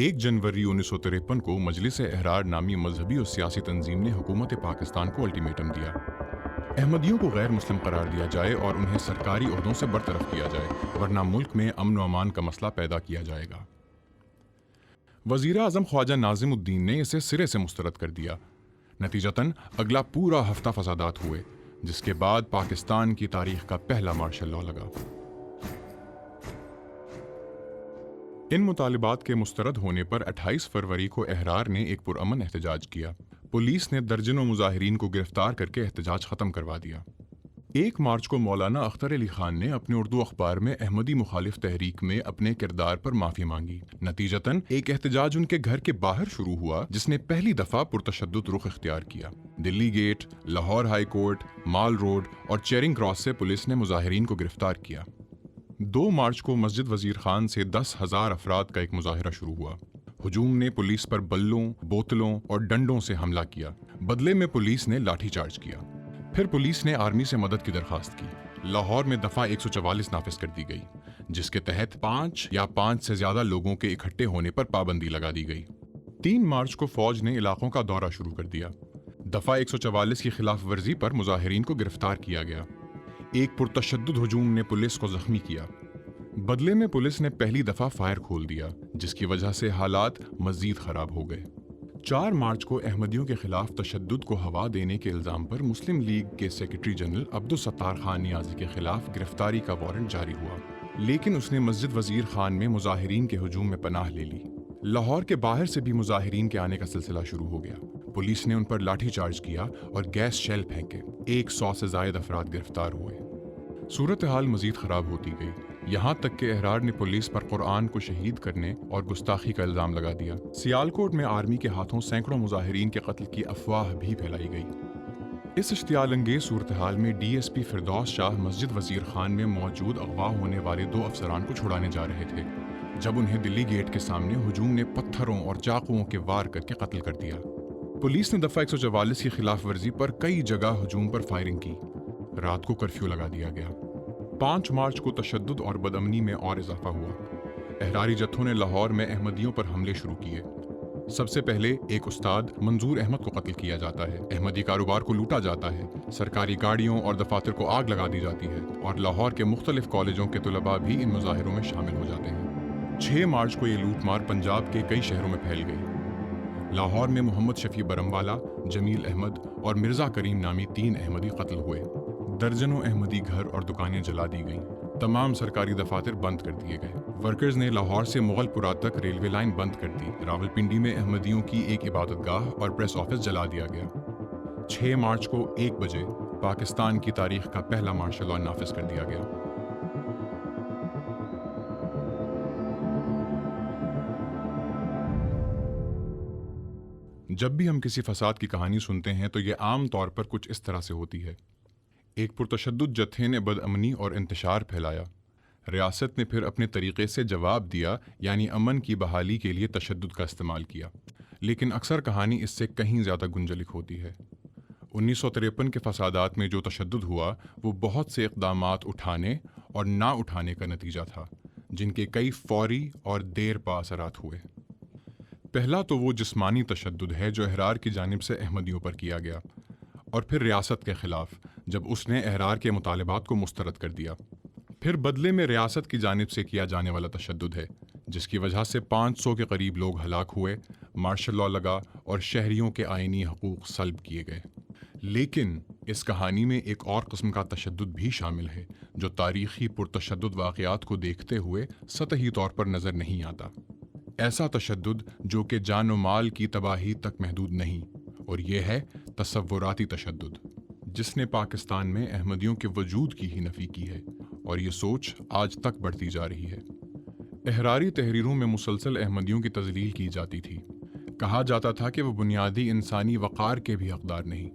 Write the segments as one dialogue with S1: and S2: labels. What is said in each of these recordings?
S1: एक जनवरी उन्नीस सौ तिरपन को मजलिस एहरार नामी मजहबी और सियासी तंजीम ने हुकूमत पाकिस्तान को अल्टीमेटम दिया। अहमदियों को गैर मुस्लिम करार दिया जाए और उन्हें सरकारी अहदों से बरतरफ किया जाए, वरना मुल्क में अमन अमान का मसला पैदा किया जाएगा। वज़ीर अजम ख्वाजा नाजिमुद्दीन ने इसे सिरे से मुस्तरद कर दिया। नतीजतन, अगला पूरा हफ़्ता फसादात हुए, जिसके बाद पाकिस्तान की तारीख का पहला मार्शल लॉ लगा। इन मुतालबात के मुस्तरद होने पर 28 फरवरी को एहरार ने एक पुरअमन एहतजाज किया। पुलिस ने दर्जनों मुजाहरीन को गिरफ़्तार करके एहतजाज ख़त्म करवा दिया। एक मार्च को मौलाना अख्तर अली खान ने अपने उर्दू अखबार में अहमदी मुखालिफ तहरीक में अपने किरदार पर माफ़ी मांगी। नतीजतन, एक एहतजाज उनके घर के बाहर शुरू हुआ, जिसने पहली दफ़ा पुरतशद रुख इख्तियार किया। Delhi Gate, Lahore High Court, Mall Road और चेरिंग क्रॉस से पुलिस ने मुजाहरीन को गिरफ़्तार किया। दो मार्च को मस्जिद वज़ीर खान से दस हज़ार अफराद का एक मुजाहरा शुरू हुआ। हजूम ने पुलिस पर बल्लों, बोतलों और डंडों से हमला किया। बदले में पुलिस ने लाठीचार्ज किया। फिर पुलिस ने आर्मी से मदद की दरखास्त की। लाहौर में दफ़ा 144 नाफिज कर दी गई, जिसके तहत पाँच या पाँच से ज़्यादा लोगों के इकट्ठे होने पर पाबंदी लगा दी गई। तीन मार्च को फौज ने इलाकों का दौरा शुरू कर दिया। दफ़ा 144 की खिलाफ वर्जी पर मुजाहरीन को गिरफ़्तार किया गया। एक पुरतशद हजूम ने पुलिस को जख्मी किया। बदले में पुलिस ने पहली दफ़ा फायर खोल दिया, जिसकी वजह से हालात मजीद खराब हो गए। चार मार्च को अहमदियों के खिलाफ तशद को हवा देने के इल्ज़ाम पर मुस्लिम लीग के सेक्रेटरी जनरल अब्दुल सत्तार खान नियाजी के खिलाफ गिरफ्तारी का वारंट जारी हुआ। लेकिन उसने मस्जिद वज़ीर खान में मुजाहरीन के हजूम में पनाह ले ली। लाहौर के बाहर से भी मुजाहरीन के आने का सिलसिला शुरू हो गया। पुलिस ने उन पर लाठीचार्ज किया और गैस शेल फेंके। एक सौ से जायद अफराद गिरफ़्तार हुए। सूरत हाल मजीद खराब होती गई। यहाँ तक कि एहरार ने पुलिस पर कुरान को शहीद करने और गुस्ताखी का इल्ज़ाम लगा दिया। सियालकोट में आर्मी के हाथों सैकड़ों मुजाहरीन के कत्ल की अफवाह भी फैलाई गई। इस इश्तियाल अंगेज सूरत हाल में D S P Firdaus Shah Masjid Wazir Khan में मौजूद अगवा होने वाले दो अफसरान को छुड़ाने जा रहे थे, जब उन्हें दिल्ली गेट के सामने हजूम ने पत्थरों और चाकुओं के वार करके कत्ल कर दिया। पुलिस ने दफ़ा एक सौ चवालीस की खिलाफ वर्जी पर कई जगह हजूम पर फायरिंग की। रात को कर्फ्यू लगा दिया गया। पाँच मार्च को तशद और बदमनी में और इजाफा हुआ। अहरारी जत्थों ने लाहौर में अहमदियों पर हमले शुरू किए। सबसे पहले एक उस्ताद मंजूर अहमद को कत्ल किया जाता है। अहमदी कारोबार को लूटा जाता है। सरकारी गाड़ियों और दफातर को आग लगा दी जाती है और लाहौर के मुख्तलिफ़ कॉलेजों के तलबा भी इन मुजाहरों में शामिल हो जाते हैं। छः मार्च को ये लूटमार पंजाब के कई शहरों में फैल गई। लाहौर में मोहम्मद शफी बरमवाला, जमील अहमद और मिर्ज़ा करीम नामी तीन अहमदी कत्ल हुए। दर्जनों अहमदी घर और दुकानें जला दी गईं। तमाम सरकारी दफातर बंद कर दिए गए। वर्कर्स ने लाहौर से मुगलपुरा तक रेलवे लाइन बंद कर दी। रावलपिंडी में अहमदियों की एक इबादत गाह और प्रेस ऑफ़िस जला दिया गया। 6 मार्च को एक बजे पाकिस्तान की तारीख का पहला मार्शल लॉ नाफिज कर दिया गया। जब भी हम किसी फसाद की कहानी सुनते हैं तो ये आम तौर पर कुछ इस तरह से होती है। एक पुरतशद जत्थे ने बदअमनी और इंतशार फैलाया। रियासत ने फिर अपने तरीके से जवाब दिया, यानी अमन की बहाली के लिए तशद का इस्तेमाल किया। लेकिन अक्सर कहानी इससे कहीं ज़्यादा गुंजलिक होती है। उन्नीस सौ तिरपन के फसादात में जो तशद हुआ, वो बहुत से इकदाम उठाने और ना उठाने का नतीजा था, जिनके कई फौरी और देर पा असरात हुए। पहला तो वो जिस्मानी तशद है जो अहरार की जानब से अहमदियों पर किया गया, और फिर रियासत के ख़िलाफ़ जब उसने अहरार के मुतालबात को मुस्तरद कर दिया। फिर बदले में रियासत की जानब से किया जाने वाला तशद है, जिसकी वजह से पाँच सौ के करीब लोग हलाक हुए, मार्शल लॉ लगा और शहरीों के आइनी हकूक़ सल्ब किए गए। लेकिन इस कहानी में एक और कस्म का तशद भी शामिल है, जो तारीखी पुरतशद वाक़ात को देखते हुए सतही तौर पर नज़र नहीं आता। ऐसा तशद जो कि जान माल की तबाही तक महदूद नहीं, और यह है तस्वुराती तशद जिसने पाकिस्तान में अहमदियों के वजूद की ही नफ़ी की है, और ये सोच आज तक बढ़ती जा रही है। अहरारी तहरीरों में मुसलसल अहमदियों की तजलील की जाती थी। कहा जाता था कि वह बुनियादी इंसानी वक़ार के भी हकदार नहीं,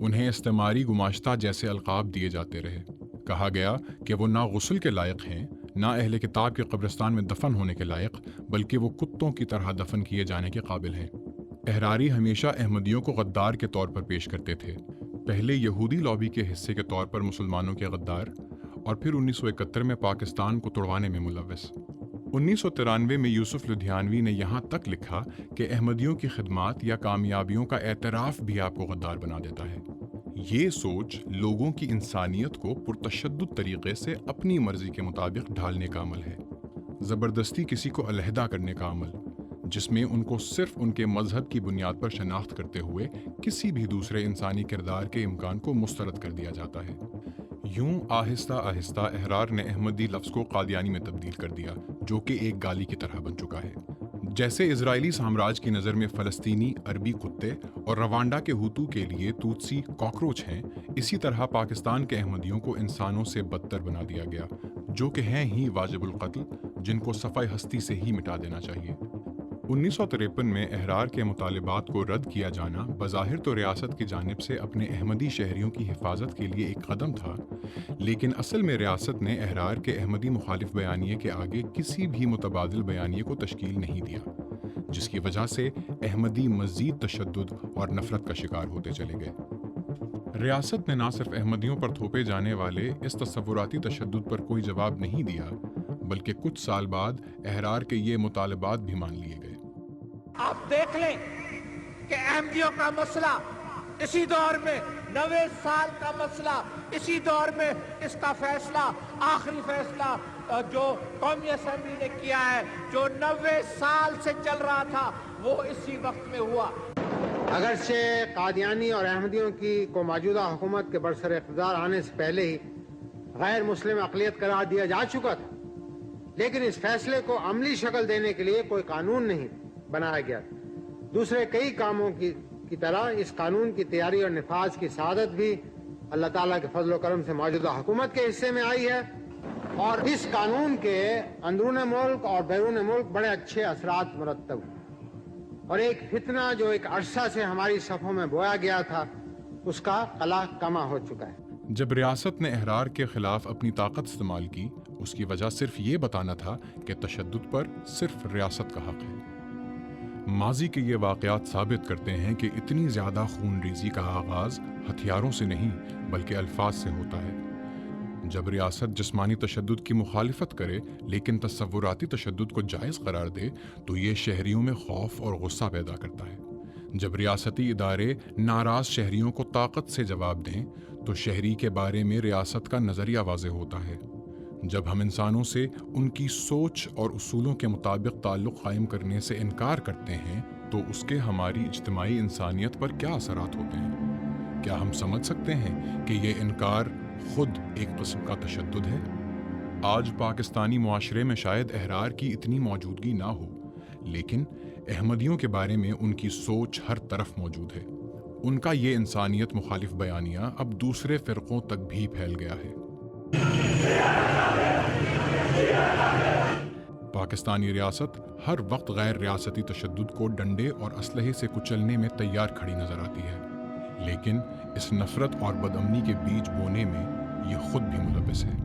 S1: उन्हें इस्तेमारी गुमाश्ता जैसे अलकाब दिए जाते रहे। कहा गया कि वो ना गसल के लायक हैं, ना अहल किताब के कब्रिस्तान में दफन होने के लायक, बल्कि वो कुत्तों की तरह दफन किए जाने के काबिल हैं। अहरारी हमेशा अहमदियों को गद्दार के तौर पर पेश करते थे पहले यहूदी लॉबी के हिस्से के तौर पर मुसलमानों के गद्दार और फिर 1971 में पाकिस्तान को तोड़वाने में मुलविस उन्नीस सौ तिरानवे में यूसुफ लुधियानवी ने यहाँ तक लिखा कि अहमदियों की खिदमात या कामयाबियों का एतराफ़ भी आपको गद्दार बना देता है। ये सोच लोगों की इंसानियत को पुरतशद तरीके से अपनी मर्ज़ी के मुताबिक ढालने का अमल है। ज़बरदस्ती किसी को अलहदा करने का अमल जिसमें उनको सिर्फ़ उनके मज़हब की बुनियाद पर शनाख्त करते हुए किसी भी दूसरे इंसानी किरदार के इम्कान को मुस्तरद कर दिया जाता है। यूँ आहिस्ता आहिस्ता अहरार ने अहमदी लफ्ज़ को कादियानी में तब्दील कर दिया, जो कि एक गाली की तरह बन चुका है। जैसे इसराइली साम्राज्य की नज़र में फ़लस्तीनी, अरबी कुत्ते और रवांडा के हुतू के लिए तूतसी कॉकरोच हैं, इसी तरह पाकिस्तान के अहमदियों को इंसानों से बदतर बना दिया गया, जो कि हैं ही वाजिबुल कत्ल, जिनको सफ़ाई हस्ती से ही मिटा देना चाहिए। उन्नीस सौ तिरपन में अहरार के मुतालबात को रद्द किया जाना बज़ाहिर तो रियासत की जानब से अपने अहमदी शहरीों की हिफाजत के लिए एक कदम था, लेकिन असल में रियासत ने अहरार के अहमदी मुखालिफ बयानी के आगे किसी भी मुतबादल बयानी को तश्कील नहीं दिया, जिसकी वजह से अहमदी मज़ीद तशद और नफरत का शिकार होते चले गए। रियासत ने ना सिर्फ़ अहमदियों पर थोपे जाने वाले इस तस्वुराती तशद पर कोई जवाब नहीं दिया, बल्कि कुछ साल बाद अहरार के ये मुतालबात भी मान लिए गए।
S2: आप देख लें कि अहमदियों का मसला इसी दौर में, नवे साल का मसला इसी दौर में, इसका फैसला, आखिरी फैसला जो कौमी असम्बली ने किया है, जो नवे साल से चल रहा था, वो इसी वक्त में हुआ।
S3: अगर से कादियानी और अहमदियों की को मौजूदा हुकूमत के बरसर इकतदार आने से पहले ही गैर मुस्लिम अकलीत करार दिया जा चुका था, लेकिन इस फैसले को अमली शक्ल देने के लिए कोई कानून नहीं बनाया गया दूसरे कई कामों की की तरह इस कानून की तैयारी और नफाज की सादत भी अल्लाह ताला के फजल करम से मौजूदा हुकूमत के हिस्से में आई है। और इस कानून के अंदरून मुल्क और बैरून मुल्क बड़े अच्छे असरात मुरतब और एक फितना जो एक अरसा से हमारी सफ़ों में बोया गया था, उसका कला कमा हो चुका है।
S1: जब रियासत ने अहरार के खिलाफ अपनी ताकत इस्तेमाल की, उसकी वजह सिर्फ़ ये बताना था कि तशद पर सिर्फ़ रियासत का हक है। माजी के ये वाक़ात साबित करते हैं कि इतनी ज़्यादा खून रेजी का आगाज़ हथियारों से नहीं, बल्कि अल्फाज से होता है। जब रियासत जिस्मानी तशद की मुखालफत करे, लेकिन तस्वुराती तशद को जायज़ करार दे तो ये शहरीों में खौफ और गुस्सा पैदा करता है। जब रियासती इदारे नाराज़ शहरीों को ताकत से जवाब दें तो शहरी के बारे में रियासत का नज़रिया वाज होता है। जब हम इंसानों से उनकी सोच और उसूलों के मुताबिक ताल्लुक़ कायम करने से इनकार करते हैं तो उसके हमारी इज्तमाही इंसानियत पर क्या असरात होते हैं? क्या हम समझ सकते हैं कि ये इनकार खुद एक कस्म का तशद है? आज पाकिस्तानी माशरे में शायद अहरार की इतनी मौजूदगी ना हो, लेकिन अहमदियों के बारे में उनकी सोच हर तरफ़ मौजूद है। उनका ये इंसानियत मुखालिफ बयानिया अब दूसरे फ़िरक़ों तक भी फैल गया है। पाकिस्तानी रियासत हर वक्त गैर रियासती तशद को डंडे और असलहे से कुचलने में तैयार खड़ी नज़र आती है। लेकिन इस नफ़रत और बदमनी के बीच बोने में ये खुद भी मुलविस है।